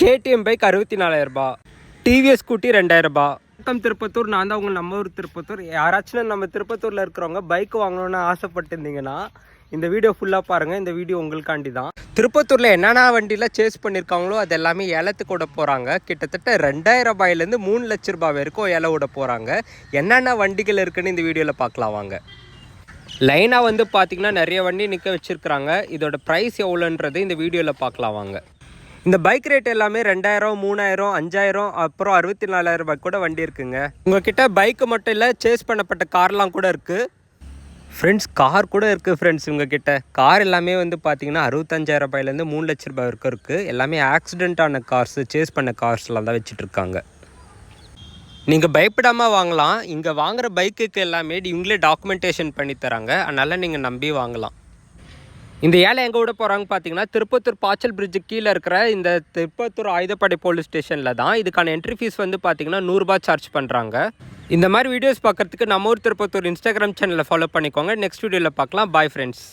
KTM bike அறுபத்தி நாலாயிரரூபா TVS scooty ரெண்டாயிரரூபா. வணக்கம் திருப்பத்தூர். நான் தான் உங்கள் நம்ம ஊர் திருப்பத்தூர். யாராச்சும் நம்ம திருப்பத்தூரில் இருக்கிறவங்க பைக் வாங்கணும்னு ஆசைப்பட்டிருந்தீங்கன்னா இந்த வீடியோ ஃபுல்லாக பாருங்கள் இந்த வீடியோ உங்களுக்காண்டி தான். திருப்பத்தூரில் என்னென்ன வண்டியில் சேஸ் பண்ணியிருக்காங்களோ அது எல்லாமே ஏலத்துக்கு விட போகிறாங்க கிட்டத்தட்ட ரெண்டாயிரம் ரூபாயிலேருந்து மூணு லட்ச ரூபாய் வரைக்கும் ஏல விட போகிறாங்க என்னென்ன வண்டிகள் இருக்குன்னு இந்த வீடியோவில் பார்க்கலாம் வாங்க. லைனாக வந்து பார்த்தீங்கன்னா நிறைய வண்டி நிற்க வச்சுருக்குறாங்க. இதோட ப்ரைஸ் எவ்வளோன்றது இந்த வீடியோவில் பார்க்கலாம் வாங்க. இந்த பைக் ரேட் எல்லாமே ரெண்டாயிரம் மூணாயிரம் அஞ்சாயிரம் அப்புறம் அறுபத்தி நாலாயிரம் ரூபாய் கூட வண்டி இருக்குங்க. உங்ககிட்ட பைக்கு மட்டும் இல்லை சேஸ் பண்ணப்பட்ட கார்லாம் கூட இருக்குது ஃப்ரெண்ட்ஸ் கார் கூட இருக்குது ஃப்ரெண்ட்ஸ் உங்ககிட்ட. கார் எல்லாமே வந்து பார்த்தீங்கன்னா அறுபத்தஞ்சாயிரம் ரூபாயிலேருந்து மூணு லட்ச ரூபாய் வரைக்கும் இருக்குது எல்லாமே ஆக்சிடென்ட் ஆன கார்ஸ் சேஸ் பண்ண கார்ஸ்லாம் தான் வச்சுட்ருக்காங்க நீங்கள் பயப்படாமல் வாங்கலாம். இங்கே வாங்குற பைக்குக்கு எல்லாமே இவங்களே டாக்குமெண்டேஷன் பண்ணி தராங்க. அதனால் நீங்கள் நம்பி வாங்கலாம். இந்த ஏழை எங்கே விட போகிறாங்க பார்த்தீங்கன்னா திருப்பத்தூர் பாச்சல் பிரிட்ஜு கீழே இருக்கிற இந்த திருப்பத்தூர் ஆயுதப்படை போலீஸ் ஸ்டேஷனில் தான் இதுக்கான என்ட்ரி ஃபீஸ் வந்து பார்த்தீங்கன்னா நூறுரூபா சார்ஜ் பண்ணுறாங்க இந்த மாதிரி வீடியோஸ் பார்க்குறதுக்கு நம்ம ஊர் திருப்பத்தூர் இன்ஸ்டாகிராம் சேனலை ஃபாலோ பண்ணிக்கோங்க. நெக்ஸ்ட் வீடியோவில் பார்க்கலாம். Bye friends